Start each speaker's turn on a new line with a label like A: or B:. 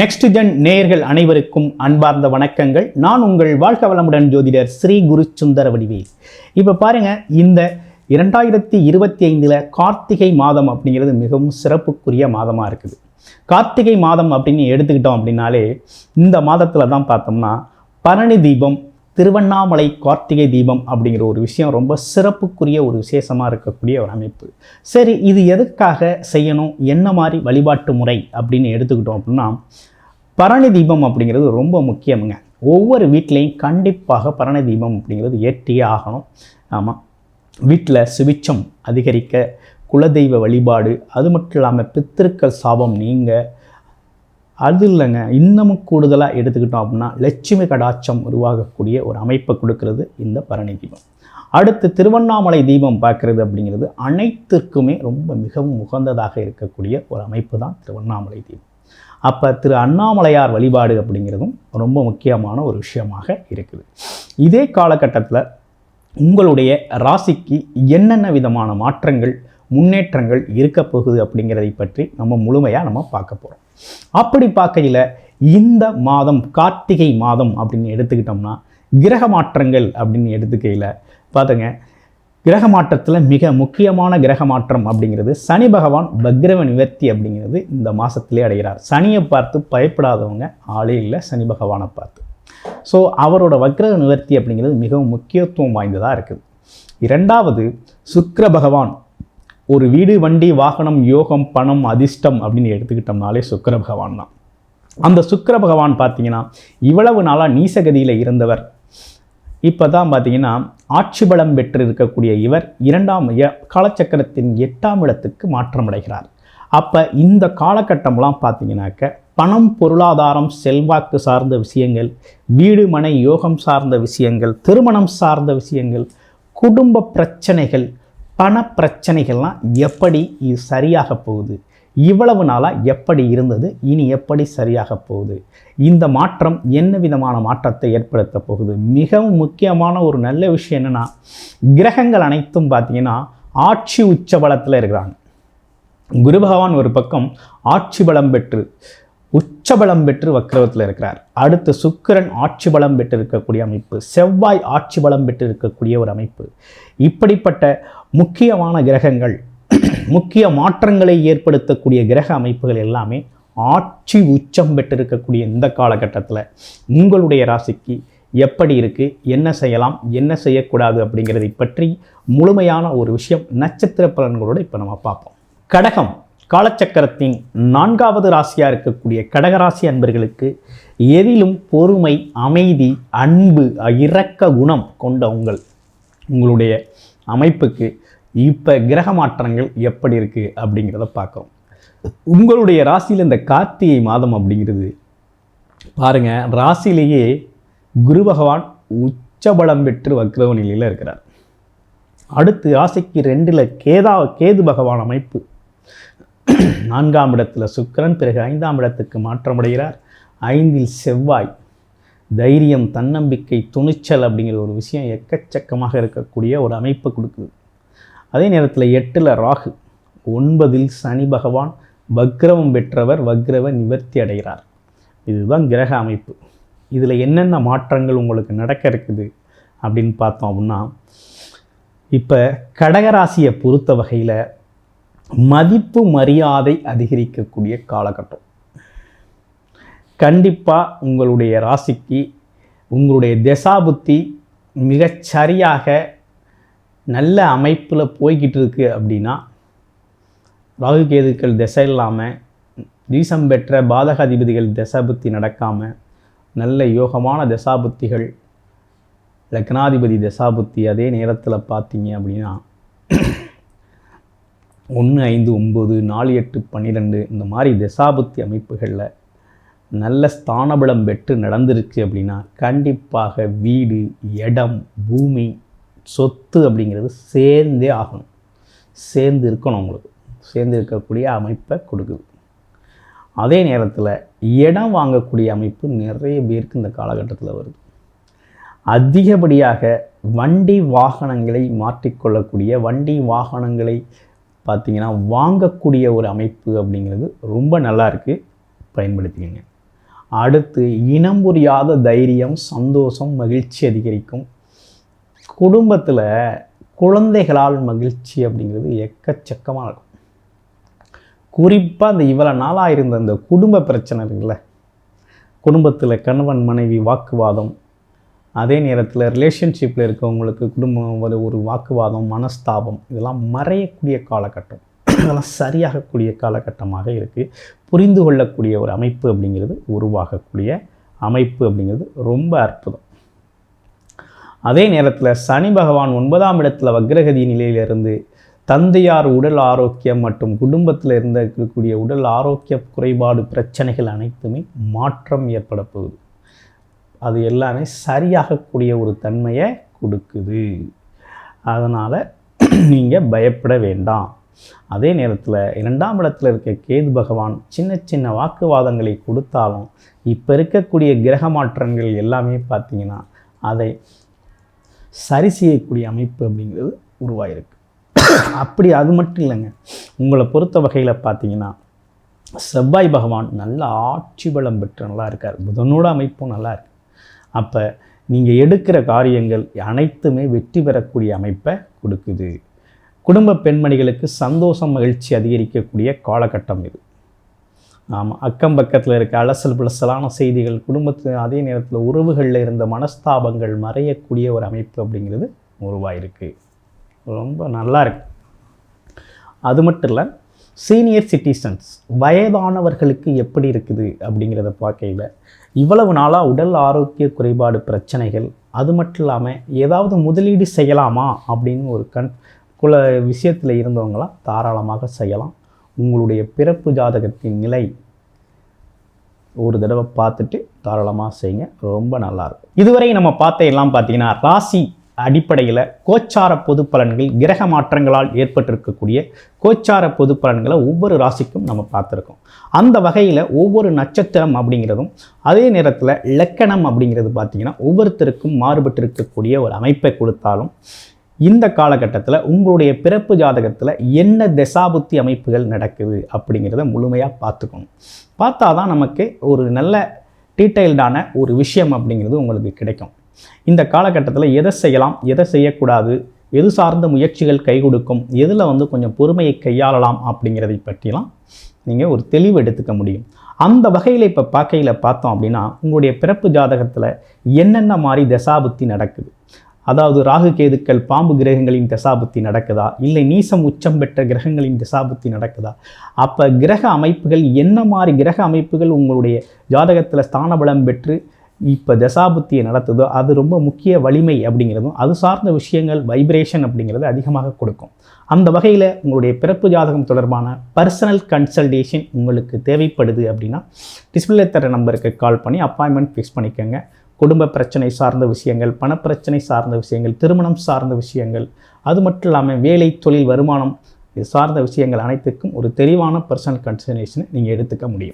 A: Next gen நேயர்கள் அனைவருக்கும் அன்பார்ந்த வணக்கங்கள். நான் உங்கள் வாழ்க வளமுடன் ஜோதிடர் ஸ்ரீ குரு சுந்தர வடிவேல். இப்போ பாருங்க இந்த இரண்டாயிரத்தி இருபத்தி ஐந்தில் கார்த்திகை மாதம் அப்படிங்கிறது மிகவும் சிறப்புக்குரிய மாதமாக இருக்குது. கார்த்திகை மாதம் அப்படின்னு எடுத்துக்கிட்டோம் அப்படின்னாலே இந்த மாதத்தில் தான் பார்த்தோம்னா பரணி தீபம் திருவண்ணாமலை கார்த்திகை தீபம் அப்படிங்கிற ஒரு விஷயம் ரொம்ப சிறப்புக்குரிய ஒரு விசேஷமாக இருக்கக்கூடிய ஒரு அமைப்பு. சரி இது எதுக்காக செய்யணும்? என்ன மாதிரி வழிபாட்டு முறை அப்படின்னு எடுத்துக்கிட்டோம் அப்படின்னா பரணி தீபம் அப்படிங்கிறது ரொம்ப முக்கியமுங்க. ஒவ்வொரு வீட்லேயும் கண்டிப்பாக பரணி தீபம் அப்படிங்கிறது ஏற்றியே ஆகணும். ஆமாம் வீட்டில் சுவிச்சம் அதிகரிக்க குலதெய்வ வழிபாடு அது மட்டும் இல்லாமல் பித்திருக்கள் சாபம் நீங்கள் அது இல்லைங்க. இன்னமும் கூடுதலாக எடுத்துக்கிட்டோம் அப்படின்னா லட்சுமி கடாட்சம் உருவாகக்கூடிய ஒரு அமைப்பை கொடுக்கறது இந்த பரணி தீபம். அடுத்து திருவண்ணாமலை தீபம் பார்க்குறது அப்படிங்கிறது அனைத்திற்குமே ரொம்ப மிகவும் உகந்ததாக இருக்கக்கூடிய ஒரு அமைப்பு தான் திருவண்ணாமலை தீபம். அப்போ திரு அண்ணாமலையார் வழிபாடு அப்படிங்கிறதும் ரொம்ப முக்கியமான ஒரு விஷயமாக இருக்குது. இதே காலகட்டத்தில் உங்களுடைய ராசிக்கு என்னென்ன விதமான மாற்றங்கள் முன்னேற்றங்கள் இருக்க போகுது அப்படிங்கிறதை பற்றி நம்ம முழுமையாக நம்ம பார்க்க போகிறோம் அப்படி பார்க்கையில் இந்த மாதம் கார்த்திகை மாதம் அப்படின்னு எடுத்துக்கிட்டோம்னா கிரக மாற்றங்கள் அப்படின்னு எடுத்துக்கையில் பார்த்துங்க கிரக மாற்றத்தில் மிக முக்கியமான கிரக மாற்றம் அப்படிங்கிறது சனி பகவான் பக்ரவ நிவர்த்தி அப்படிங்கிறது இந்த மாதத்திலே அடைகிறார். சனியை பார்த்து பயப்படாதவங்க ஆளே இல்லை சனி பகவானை பார்த்து. ஸோ அவரோட வக்ர நிவர்த்தி அப்படிங்கிறது மிகவும் முக்கியத்துவம் வாய்ந்ததாக இருக்குது. இரண்டாவது சுக்கிர பகவான் ஒரு வீடு வண்டி வாகனம் யோகம் பணம் அதிர்ஷ்டம் அப்படின்னு எடுத்துக்கிட்டோம்னாலே சுக்கர பகவான் தான். அந்த சுக்கர பகவான் பார்த்தீங்கன்னா இவ்வளவு நாளாக நீசகதியில் இருந்தவர். இப்போ தான் பார்த்தீங்கன்னா ஆட்சி பலம் பெற்று இருக்கக்கூடிய இவர் இரண்டாம் காலச்சக்கரத்தின் எட்டாம் இடத்துக்கு மாற்றமடைகிறார் அப்போ இந்த காலகட்டம்லாம் பார்த்தீங்கன்னாக்க பணம் பொருளாதாரம் செல்வாக்கு சார்ந்த விஷயங்கள் வீடு மனை யோகம் சார்ந்த விஷயங்கள் திருமணம் சார்ந்த விஷயங்கள் குடும்ப பிரச்சனைகள் பண பிரச்சனைகள்லாம் எப்படி சரியாக போகுது? இவ்வளவு நாளாக எப்படி இருந்தது? இனி எப்படி சரியாக போகுது? இந்த மாற்றம் என்ன விதமான மாற்றத்தை ஏற்படுத்த போகுது? மிகவும் முக்கியமான ஒரு நல்ல விஷயம் என்னென்னா கிரகங்கள் அனைத்தும் பார்த்தீங்கன்னா ஆட்சி உச்சபலத்தில் இருக்கிறாங்க. குரு பகவான் ஒரு பக்கம் ஆட்சி பலம் பெற்று உச்சபலம் பெற்று வக்ரவத்தில் இருக்கிறார். அடுத்து சுக்கிரன் ஆட்சி பலம் பெற்று இருக்கக்கூடிய அமைப்பு செவ்வாய் ஆட்சி பலம் பெற்று இருக்கக்கூடிய ஒரு அமைப்பு. இப்படிப்பட்ட முக்கியமான கிரகங்கள் முக்கிய மாற்றங்களை ஏற்படுத்தக்கூடிய கிரக அமைப்புகள் எல்லாமே ஆட்சி உச்சம் பெற்றிருக்கக்கூடிய இந்த காலகட்டத்தில் உங்களுடைய ராசிக்கு எப்படி இருக்குது என்ன செய்யலாம் என்ன செய்யக்கூடாது அப்படிங்கிறதை பற்றி முழுமையான ஒரு விஷயம் நட்சத்திர பலன்களோடு இப்போ நம்ம பார்ப்போம். கடகம் காலச்சக்கரத்தின் நான்காவது ராசியாக இருக்கக்கூடிய கடகராசி அன்பர்களுக்கு எதிலும் பொறுமை அமைதி அன்பு இரக்க குணம் கொண்ட உங்கள் உங்களுடைய அமைப்புக்கு இப்போ கிரக மாற்றங்கள் எப்படி இருக்குது அப்படிங்கிறத பார்க்குறோம். உங்களுடைய ராசியில் இந்த கார்த்திகை மாதம் அப்படிங்கிறது பாருங்க ராசியிலேயே குரு பகவான் உச்சபலம் பெற்று வக்ரவ நிலையில் இருக்கிறார். அடுத்து ராசிக்கு ரெண்டில் கேதா கேது பகவான் அமைப்பு. நான்காம் இடத்தில் சுக்கிரன் பிறகு ஐந்தாம் இடத்துக்கு மாற்றமடைகிறார் ஐந்தில் செவ்வாய். தைரியம் தன்னம்பிக்கை துணிச்சல் அப்படிங்கிற ஒரு விஷயம் எக்கச்சக்கமாக இருக்கக்கூடிய ஒரு அமைப்பை கொடுக்குது. அதே நேரத்தில் எட்டில் ராகு ஒன்பதில் சனி பகவான் வக்ரவம் பெற்றவர் வக்ரவ நிவர்த்தி அடைகிறார். இதுதான் கிரக அமைப்பு. இதில் என்னென்ன மாற்றங்கள் உங்களுக்கு நடக்க இருக்குது அப்படின்னு பார்த்தோம் அப்படின்னா இப்போ கடகராசியை பொறுத்த வகையில் மதிப்பு மரியாதை அதிகரிக்கக்கூடிய காலகட்டம். கண்டிப்பாக உங்களுடைய ராசிக்கு உங்களுடைய திசாபுத்தி மிகச்சரியாக நல்ல அமைப்பில் போய்கிட்டு இருக்குது அப்படின்னா ராகு கேதுக்கள் திசை இல்லாமல் தீசம் பெற்ற பாதகாதிபதிகள் தசாபுத்தி நடக்காமல் நல்ல யோகமான தசாபுத்திகள் லக்னாதிபதி தசாபுத்தி அதே நேரத்தில் பார்த்தீங்க அப்படின்னா ஒன்று ஐந்து ஒம்பது நாலு எட்டு பன்னிரெண்டு இந்த மாதிரி தசாபுத்தி அமைப்புகளில் நல்ல ஸ்தானபலம் பெற்று நடந்திருக்கு அப்படின்னா கண்டிப்பாக வீடு இடம் பூமி சொத்து அப்படிங்கிறது சேர்ந்தே ஆகணும். சேர்ந்து இருக்கணும் உங்களுக்கு. சேர்ந்து இருக்கக்கூடிய அமைப்பை கொடுக்குது. அதே நேரத்தில் இடம் வாங்கக்கூடிய அமைப்பு நிறைய பேருக்கு இந்த காலகட்டத்தில் வருது. அதிகப்படியாக வண்டி வாகனங்களை மாற்றிக்கொள்ளக்கூடிய வண்டி வாகனங்களை பார்த்திங்கன்னா வாங்கக்கூடிய ஒரு அமைப்பு அப்படிங்கிறது ரொம்ப நல்லா இருக்குது பயன்படுத்திக்கங்க. அடுத்து இனம் புரியாத தைரியம் சந்தோஷம் மகிழ்ச்சி அதிகரிக்கும். குடும்பத்தில் குழந்தைகளால் மகிழ்ச்சி அப்படிங்கிறது எக்கச்சக்கமாக இருக்கும். குறிப்பாக அந்த இவ்வளோ நாளாக இருந்த அந்த குடும்ப பிரச்சனை இருக்குல்ல? குடும்பத்தில் கணவன் மனைவி வாக்குவாதம். அதே நேரத்தில் ரிலேஷன்ஷிப்பில் இருக்கவங்களுக்கு குடும்பம் ஒரு ஒரு வாக்குவாதம் மனஸ்தாபம் இதெல்லாம் மறையக்கூடிய காலகட்டம். இதெல்லாம் சரியாகக்கூடிய காலகட்டமாக இருக்குது புரிந்து கொள்ளக்கூடிய ஒரு அமைப்பு அப்படிங்கிறது உருவாகக்கூடிய அமைப்பு அப்படிங்கிறது ரொம்ப அற்புதம். அதே நேரத்தில் சனி பகவான் ஒன்பதாம் இடத்துல வக்ரகதி நிலையிலிருந்து தந்தையார் உடல் ஆரோக்கியம் மற்றும் குடும்பத்தில் இருந்த இருக்கக்கூடிய உடல் ஆரோக்கிய குறைபாடு பிரச்சனைகள் அனைத்துமே மாற்றம் ஏற்பட போகுது. அது எல்லாமே சரியாகக்கூடிய ஒரு தன்மையை கொடுக்குது. அதனால் நீங்கள் பயப்பட வேண்டாம். அதே நேரத்தில் இரண்டாம் இடத்துல இருக்க கேது பகவான் சின்ன சின்ன வாக்குவாதங்களை கொடுத்தாலும் இப்போ இருக்கக்கூடிய கிரக மாற்றங்கள் எல்லாமே பார்த்தீங்கன்னா அதை சரி செய்யக்கூடிய அமைப்பு அப்படிங்கிறது உருவாயிருக்கு. அப்படி அது மட்டும் இல்லைங்க. உங்களை பொறுத்த வகையில் பார்த்தீங்கன்னா செவ்வாய் பகவான் நல்ல ஆட்சி பலம் பெற்று நல்லா இருக்கார். புதனோட அமைப்பும் நல்லா இருக்கு. அப்போ நீங்கள் எடுக்கிற காரியங்கள் அனைத்துமே வெற்றி பெறக்கூடிய அமைப்பை கொடுக்குது. குடும்ப பெண்மணிகளுக்கு சந்தோஷம் மகிழ்ச்சி அதிகரிக்கக்கூடிய காலகட்டம் இது. ஆமாம் அக்கம் பக்கத்தில் இருக்க அலசல் புலசலான செய்திகள் குடும்பத்து அதே நேரத்தில் உறவுகளில் இருந்த மனஸ்தாபங்கள் மறையக்கூடிய ஒரு அமைப்பு அப்படிங்கிறது உருவாயிருக்கு. ரொம்ப நல்லா இருக்கு. அது மட்டும் இல்லை சீனியர் சிட்டிசன்ஸ் வயதானவர்களுக்கு எப்படி இருக்குது அப்படிங்கிறத பார்க்கையில் இவ்வளவு நாளாக உடல் ஆரோக்கிய குறைபாடு பிரச்சனைகள் அது மட்டும் இல்லாமல் ஏதாவது முதலீடு செய்யலாமா அப்படின்னு ஒரு கண் குல விஷயத்தில் இருந்தவங்களாம் தாராளமாக செய்யலாம். உங்களுடைய பிறப்பு ஜாதகத்தின் நிலை ஒரு தடவை பார்த்துட்டு தாராளமாக செய்யுங்க. ரொம்ப நல்லாயிருக்கும் இதுவரை நம்ம பார்த்த எல்லாம் பார்த்தீங்கன்னா ராசி அடிப்படையில் கோச்சார பொது பலன்கள் கிரக மாற்றங்களால் ஏற்பட்டிருக்கக்கூடிய கோச்சார பொது பலன்களை ஒவ்வொரு ராசிக்கும் நம்ம பார்த்துருக்கோம். அந்த வகையில் ஒவ்வொரு நட்சத்திரம் அப்படிங்கிறதும் அதே நேரத்தில் லக்கணம் அப்படிங்கிறது பார்த்திங்கன்னா ஒவ்வொருத்தருக்கும் மாறுபட்டிருக்கக்கூடிய ஒரு அமைப்பை கொடுத்தாலும் இந்த காலகட்டத்தில் உங்களுடைய பிறப்பு ஜாதகத்தில் என்ன தசாபுத்தி அமைப்புகள் நடக்குது அப்படிங்கிறத முழுமையாக பார்த்துக்கணும். பார்த்தா தான் நமக்கு ஒரு நல்ல டீட்டெயில்டான ஒரு விஷயம் அப்படிங்கிறது உங்களுக்கு கிடைக்கும். இந்த காலகட்டத்தில் எதை செய்யலாம் எதை செய்யக்கூடாது எது சார்ந்த முயற்சிகள் கை கொடுக்கும் எதில் வந்து கொஞ்சம் பொறுமையை கையாளலாம் அப்படிங்கிறதை பற்றிலாம் நீங்கள் ஒரு தெளிவு எடுத்துக்க முடியும். அந்த வகையில் இப்போ பார்க்கையில் பார்த்தோம் அப்படின்னா உங்களுடைய பிறப்பு ஜாதகத்தில் என்னென்ன மாதிரி தசாபுத்தி நடக்குது? அதாவது ராகு கேதுக்கள் பாம்பு கிரகங்களின் தசாபுத்தி நடக்குதா? இல்லை நீசம் உச்சம் பெற்ற கிரகங்களின் தசாபுத்தி நடக்குதா? அப்போ கிரக அமைப்புகள் என்ன மாதிரி கிரக அமைப்புகள் உங்களுடைய ஜாதகத்தில் ஸ்தானபலம் பெற்று இப்போ தசாபுத்தியை நடத்துதோ அது ரொம்ப முக்கிய வலிமை அப்படிங்கிறதும் அது சார்ந்த விஷயங்கள் வைப்ரேஷன் அப்படிங்கிறது அதிகமாக கொடுக்கும். அந்த வகையில் உங்களுடைய பிறப்பு ஜாதகம் தொடர்பான பர்சனல் கன்சல்டேஷன் உங்களுக்கு தேவைப்படுது அப்படின்னா டிஸ்பிளே தர நம்பருக்கு கால் பண்ணி அப்பாயின்மெண்ட் ஃபிக்ஸ் பண்ணிக்கோங்க. குடும்ப பிரச்சனை சார்ந்த விஷயங்கள் பணப்பிரச்சனை சார்ந்த விஷயங்கள் திருமணம் சார்ந்த விஷயங்கள் அது மட்டும் இல்லாமல் வேலை தொழில் வருமானம் இது சார்ந்த விஷயங்கள் அனைத்துக்கும் ஒரு தெளிவான பர்சனல் கன்சல்டேஷனை நீங்கள் எடுத்துக்க முடியும்.